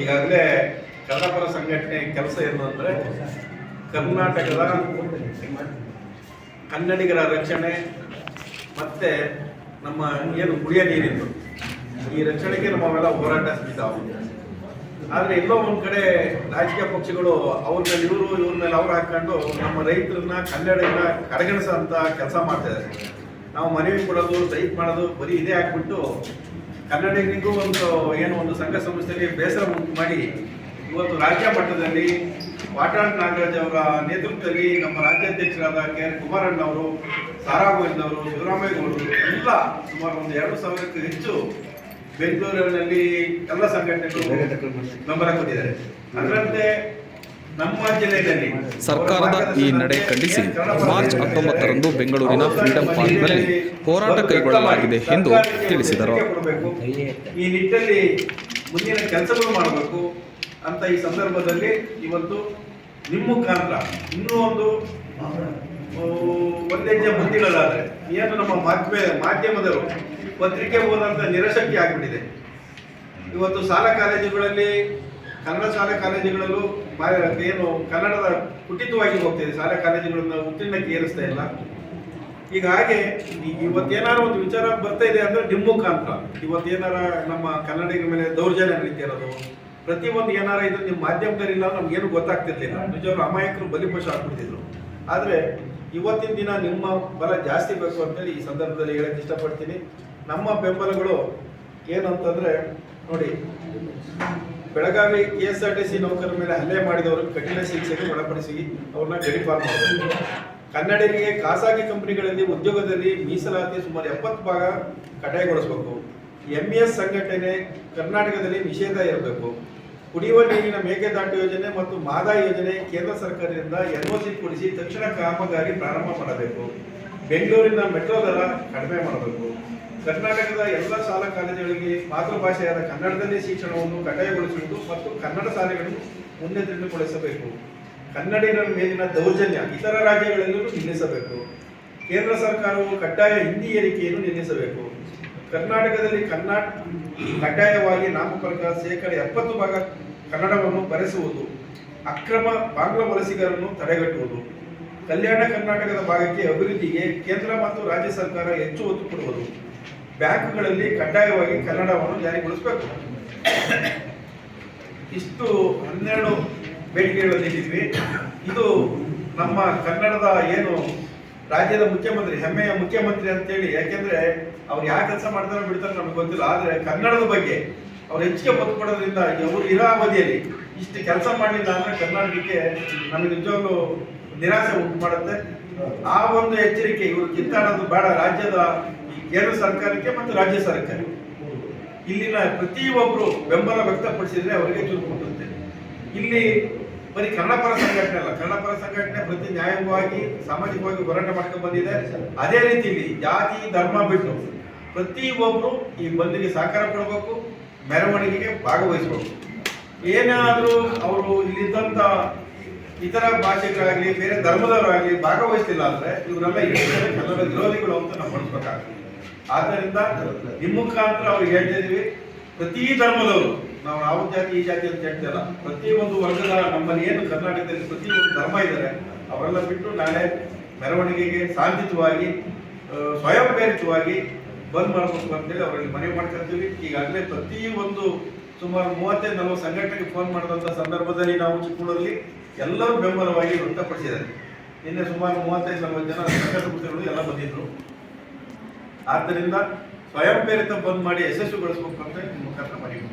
ಈಗಾಗಲೇ ಕನ್ನಡಪರ ಸಂಘಟನೆ ಕೆಲಸ ಏನು ಅಂದರೆ ಕರ್ನಾಟಕದ ಕನ್ನಡಿಗರ ರಕ್ಷಣೆ ಮತ್ತು ನಮ್ಮ ಏನು ಕುಡಿಯ ನೀರಿದ್ದು. ಈ ರಕ್ಷಣೆಗೆ ನಮ್ಮವೆಲ್ಲ ಹೋರಾಟ ಸಿಗ್ತಾವೆ ಆದರೆ ಎಲ್ಲೋ ಒಂದು ಕಡೆ ರಾಜಕೀಯ ಪಕ್ಷಗಳು ಅವ್ರ ಮೇಲೆ ಇವರು, ಇವ್ರ ಮೇಲೆ ಅವ್ರು ಹಾಕ್ಕೊಂಡು ನಮ್ಮ ರೈತರನ್ನ ಕನ್ನಡಿಗರ ಕಡೆಗಣಿಸೋಂಥ ಕೆಲಸ ಮಾಡ್ತಿದ್ದಾರೆ ನಾವು ಮನವಿ ಕೊಡೋದು ಸೈಟ್ ಮಾಡೋದು ಬರೀ ಇದೇ ಹಾಕ್ಬಿಟ್ಟು ಕನ್ನಡಿಗರಿಗೂ ಒಂದು ಏನು ಒಂದು ಸಂಘ ಸಂಸ್ಥೆಯಲ್ಲಿ ಬೇಸರ ಉಂಟು ಮಾಡಿ ಇವತ್ತು ರಾಜ್ಯ ಮಟ್ಟದಲ್ಲಿ ವಾಟಾಳ್ ನಾಗರಾಜ್ ಅವರ ನೇತೃತ್ವದಲ್ಲಿ ನಮ್ಮ ರಾಜ್ಯಾಧ್ಯಕ್ಷರಾದ ಕೆ ಆರ್ ಕುಮಾರಣ್ಣ ಅವರು ಸಾರಾ ಗೋವಿಂದ್ ಅವರು ಶಿವರಾಮೇಗೌಡರು ಎಲ್ಲ ಸುಮಾರು ಒಂದು ಎರಡು ಸಾವಿರಕ್ಕೂ ಹೆಚ್ಚು ಬೆಂಗಳೂರಿನಲ್ಲಿ ಎಲ್ಲ ಸಂಘಟನೆಗಳು ಬೆಂಬಲ ಕೊಟ್ಟಿದ್ದಾರೆ. ಅದರಂತೆ ಸರ್ಕಾರದ ಈ ನಡೆ ಖಂಡಿಸಿ ಮಾರ್ಚ್ ಹತ್ತೊಂಬತ್ತರಂದು ಬೆಂಗಳೂರಿನ ಫ್ರೀಡಂ ಪಾರ್ಕ್ನಲ್ಲಿ ಹೋರಾಟ ಕೈಗೊಳ್ಳಲಾಗಿದೆ ಎಂದು ತಿಳಿಸಿದರು. ಈ ನಿಟ್ಟಿನಲ್ಲಿ ಮುಂದಿನ ಕೆಲಸಗಳು ಮಾಡಬೇಕು ಅಂತ ಈ ಸಂದರ್ಭದಲ್ಲಿ ಇವತ್ತು ನಿಮ್ಮ ಕಾರಣ ಇನ್ನೂ ಒಂದು ಒಂದೆಜ್ಜೆ ಮುಂದಿಡಲಾದರೆ ಏನು ನಮ್ಮ ಮಾಧ್ಯಮ ಮಾಧ್ಯಮದವರು ಪತ್ರಿಕೆ ಓದಂತ ನಿರಶಕ್ತಿ ಆಗಿಬಿಟ್ಟಿದೆ. ಇವತ್ತು ಶಾಲಾ ಕಾಲೇಜುಗಳಲ್ಲಿ ಕನ್ನಡ ಶಾಲೆ ಕಾಲೇಜುಗಳಲ್ಲೂ ಏನು ಕನ್ನಡದ ಕುಟಿತವಾಗಿ ಹೋಗ್ತಿದೆ. ಶಾಲೆ ಕಾಲೇಜುಗಳನ್ನ ಉತ್ತೀರ್ಣಕ್ಕೆ ಏರಿಸ್ತಾ ಇಲ್ಲ. ಈಗ ಹಾಗೆ ಇವತ್ತೇನಾರು ಒಂದು ವಿಚಾರ ಬರ್ತಾ ಇದೆ ಅಂದ್ರೆ ನಿಮ್ಮ ಮುಖಾಂತರ. ಇವತ್ತೇನಾರ ನಮ್ಮ ಕನ್ನಡಿಗರ ಮೇಲೆ ದೌರ್ಜನ್ಯ ನಡೀತಿರೋದು ಪ್ರತಿಯೊಂದು ಏನಾರ ಇದ್ರೆ ನಿಮ್ಮ ಮಾಧ್ಯಮದಲ್ಲಿ ಇಲ್ಲ ನಮ್ಗೇನು ಗೊತ್ತಾಗ್ತಿರ್ಲಿಲ್ಲ. ನಿಜವಾಗ್ಲೂ ಅಮಾಯಕರು ಬಲಿಪಶ ಆಗ್ಬಿಡ್ತಿದ್ರು ಆದ್ರೆ ಇವತ್ತಿನ ದಿನ ನಿಮ್ಮ ಬಲ ಜಾಸ್ತಿ ಬೇಕು ಅಂತೇಳಿ ಈ ಸಂದರ್ಭದಲ್ಲಿ ಹೇಳಕ್ ಇಷ್ಟಪಡ್ತೀನಿ. ನಮ್ಮ ಬೆಂಬಲಗಳು ಏನಂತಂದ್ರೆ, ನೋಡಿ, Belagavi K S R T C ನೌಕರರ ಮೇಲೆ ಹಲ್ಲೆ ಮಾಡಿದವರು ಕಠಿಣ ಶಿಕ್ಷೆಗೆ ಒಳಪಡಿಸಿ ಅವ್ರನ್ನ ಗಡಿಪಾರ್ ಮಾಡಬೇಕು ಕನ್ನಡಿಗರಿಗೆ ಖಾಸಗಿ ಕಂಪನಿಗಳಲ್ಲಿ ಉದ್ಯೋಗದಲ್ಲಿ ಮೀಸಲಾತಿ ಸುಮಾರು ಎಪ್ಪತ್ತು ಭಾಗ ಕಡ್ಡಾಯಗೊಳಿಸಬೇಕು. ಎಂ ಎಸ್ ಸಂಘಟನೆ ಕರ್ನಾಟಕದಲ್ಲಿ ನಿಷೇಧ ಇರಬೇಕು ಕುಡಿಯುವ ನೀರಿನ ಮೇಕೆದಾಟು ಯೋಜನೆ ಮತ್ತು ಮಾದಾ ಯೋಜನೆ ಕೇಂದ್ರ ಸರ್ಕಾರದಿಂದ ಎನ್ಒಸಿ ಕೊಡಿಸಿ ತಕ್ಷಣ ಕಾಮಗಾರಿ ಪ್ರಾರಂಭ ಮಾಡಬೇಕು. ಬೆಂಗಳೂರಿನ ಮೆಟ್ರೋ ದರ ಕಡಿಮೆ ಮಾಡಬೇಕು. ಕರ್ನಾಟಕದ ಎಲ್ಲ ಶಾಲಾ ಕಾಲೇಜುಗಳಿಗೆ ಮಾತೃಭಾಷೆಯಾದ ಕನ್ನಡದಲ್ಲಿ ಶಿಕ್ಷಣವನ್ನು ಕಡ್ಡಾಯಗೊಳಿಸುವುದು ಮತ್ತು ಕನ್ನಡ ಶಾಲೆಗಳನ್ನು ಉನ್ನತೀರ್ಣಗೊಳಿಸಬೇಕು ಕನ್ನಡಿನ ಮೇಲಿನ ದೌರ್ಜನ್ಯ ಇತರ ರಾಜ್ಯಗಳಲ್ಲೂ ನಿಲ್ಲಿಸಬೇಕು. ಕೇಂದ್ರ ಸರ್ಕಾರವು ಕಡ್ಡಾಯ ಹಿಂದಿ ಏರಿಕೆಯನ್ನು ನಿಲ್ಲಿಸಬೇಕು. ಕರ್ನಾಟಕದಲ್ಲಿ ಕನ್ನಡ ಕಡ್ಡಾಯವಾಗಿ ನಾಮಫಲಕ ಶೇಕಡ ಎಪ್ಪತ್ತು ಭಾಗ ಕನ್ನಡವನ್ನು ಬರೆಸುವುದು, ಅಕ್ರಮ ಬಾಂಗ್ಲಾ ವಲಸಿಗರನ್ನು ತಡೆಗಟ್ಟುವುದು. ಕಲ್ಯಾಣ ಕರ್ನಾಟಕದ ಭಾಗಕ್ಕೆ ಅಭಿವೃದ್ಧಿಗೆ ಕೇಂದ್ರ ಮತ್ತು ರಾಜ್ಯ ಸರ್ಕಾರ ಹೆಚ್ಚು ಒತ್ತು ಕೊಡುವುದು. ಬ್ಯಾಂಕ್ಗಳಲ್ಲಿ ಕಡ್ಡಾಯವಾಗಿ ಕನ್ನಡವನ್ನು ಜಾರಿಗೊಳಿಸಬೇಕು. ಇಷ್ಟು ಹನ್ನೆರಡು ಬೇಡಿಕೆಗಳು ಇಟ್ಟಿದ್ವಿ ಇದು ನಮ್ಮ ಕನ್ನಡದ ಏನು ರಾಜ್ಯದ ಮುಖ್ಯಮಂತ್ರಿ, ಹೆಮ್ಮೆಯ ಮುಖ್ಯಮಂತ್ರಿ ಅಂತೇಳಿ, ಯಾಕೆಂದ್ರೆ ಅವ್ರು ಯಾವ ಕೆಲಸ ಮಾಡ್ತಾರೋ ಬಿಡ್ತಾರೋ ನಮ್ಗೆ ಗೊತ್ತಿಲ್ಲ. ಆದ್ರೆ ಕನ್ನಡದ ಬಗ್ಗೆ ಅವ್ರು ಹೆಚ್ಚಿಗೆ ಒತ್ತು ಕೊಡೋದ್ರಿಂದ ಅವರು ಇರೋ ಅವಧಿಯಲ್ಲಿ ಇಷ್ಟು ಕೆಲಸ ಮಾಡಲಿಲ್ಲ ಅಂದ್ರೆ ಕರ್ನಾಟಕಕ್ಕೆ ನಮಗೆ ನಿಜವಾಗ್ಲೂ ನಿರಾಸೆ ಉಂಟು ಮಾಡುತ್ತೆ. ಆ ಒಂದು ಎಚ್ಚರಿಕೆ ಇವರು ಕಿತ್ತಾಡೋದು ಬೇಡ. ರಾಜ್ಯದ ಕೇಂದ್ರ ಸರ್ಕಾರಕ್ಕೆ ಮತ್ತು ರಾಜ್ಯ ಸರ್ಕಾರ ಇಲ್ಲಿನ ಪ್ರತಿಯೊಬ್ಬರು ಬೆಂಬಲ ವ್ಯಕ್ತಪಡಿಸಿದ್ರೆ ಅವರಿಗೆ ಚುರುಕುಂಟುತ್ತೆ ಇಲ್ಲಿ ಬರೀ ಕನ್ನಡಪರ ಸಂಘಟನೆ ಅಲ್ಲ. ಕನ್ನಡ ಪರ ಸಂಘಟನೆ ಪ್ರತಿ ನ್ಯಾಯವಾಗಿ, ಸಾಮಾಜಿಕವಾಗಿ ಹೋರಾಟ ಮಾಡ್ಕೊಂಡು ಬಂದಿದೆ. ಅದೇ ರೀತಿಯಲ್ಲಿ ಜಾತಿ, ಧರ್ಮ ಬಿಟ್ಟು ಪ್ರತಿಯೊಬ್ಬರು ಈ ಬಂದಿಗೆ ಸಹಕಾರ ಕೊಡಬೇಕು, ಮೆರವಣಿಗೆಗೆ ಭಾಗವಹಿಸಬೇಕು. ಏನಾದರೂ ಅವರು ಇಲ್ಲಿದ್ದಂತ ಇತರ ಭಾಷೆಗಳಾಗ್ಲಿ ಬೇರೆ ಧರ್ಮದವರಾಗ್ಲಿ ಭಾಗವಹಿಸ್ತಿಲ್ಲ ಅಂದ್ರೆ ಇವರೆಲ್ಲ ಕೆಲವರ ವಿರೋಧಿಗಳು ಅಂತ ನಾವು ಬಳಸ್ಬೇಕಾಗ್ತದೆ ಆದ್ದರಿಂದ ನಿಮ್ಮ ಮುಖಾಂತರ ಅವ್ರಿಗೆ ಹೇಳ್ತಾ ಪ್ರತಿ ಧರ್ಮದವರು ನಾವು ಯಾವ ಜಾತಿ ಈ ಜಾತಿ ಅಂತ ಹೇಳ್ತಿಲ್ಲ ಒಂದು ವರ್ಗದ ನಮ್ಮಲ್ಲಿ ಏನು ಕರ್ನಾಟಕದಲ್ಲಿ ಪ್ರತಿಯೊಂದು ಧರ್ಮ ಇದ್ದಾರೆ ಅವರೆಲ್ಲ ಬಿಟ್ಟು ನಾಳೆ ಮೆರವಣಿಗೆಗೆ ಸಾಧಿತವಾಗಿ ಆ, ಸ್ವಯಂ ಪ್ರೇರಿತವಾಗಿ ಬಂದ್ ಮಾಡಬೇಕು ಅಂತೇಳಿ ಅವರಲ್ಲಿ ಮನವಿ ಮಾಡ್ಕೊಳ್ತೀವಿ ಈಗಾಗಲೇ ಪ್ರತಿಯೊಂದು ಸುಮಾರು ಮೂವತ್ತೈದು, ನಲವತ್ತು ಸಂಘಟನೆಗೆ ಫೋನ್ ಮಾಡಿದಂಥ ಸಂದರ್ಭದಲ್ಲಿ ನಾವು ಚಿಕ್ಕಮಗಳೂರಲ್ಲಿ ಎಲ್ಲರೂ ಬೆಂಬಲವಾಗಿ ವ್ಯಕ್ತಪಡಿಸಿದ್ದಾರೆ ನಿನ್ನೆ ಸುಮಾರು ಮೂವತ್ತೈದು, ನಲವತ್ತು ಜನ ಸಂಘಟನೆಗಳು ಎಲ್ಲ ಬಂದಿದ್ರು ಆದ್ದರಿಂದ ಸ್ವಯಂ ಪ್ರೇರಿತ ಬಂದ್ ಮಾಡಿ ಯಶಸ್ವಿಗೊಳಿಸಬೇಕು ಅಂತ ಮುಖಾಂತರ ಮಾಡ್ತೀನಿ.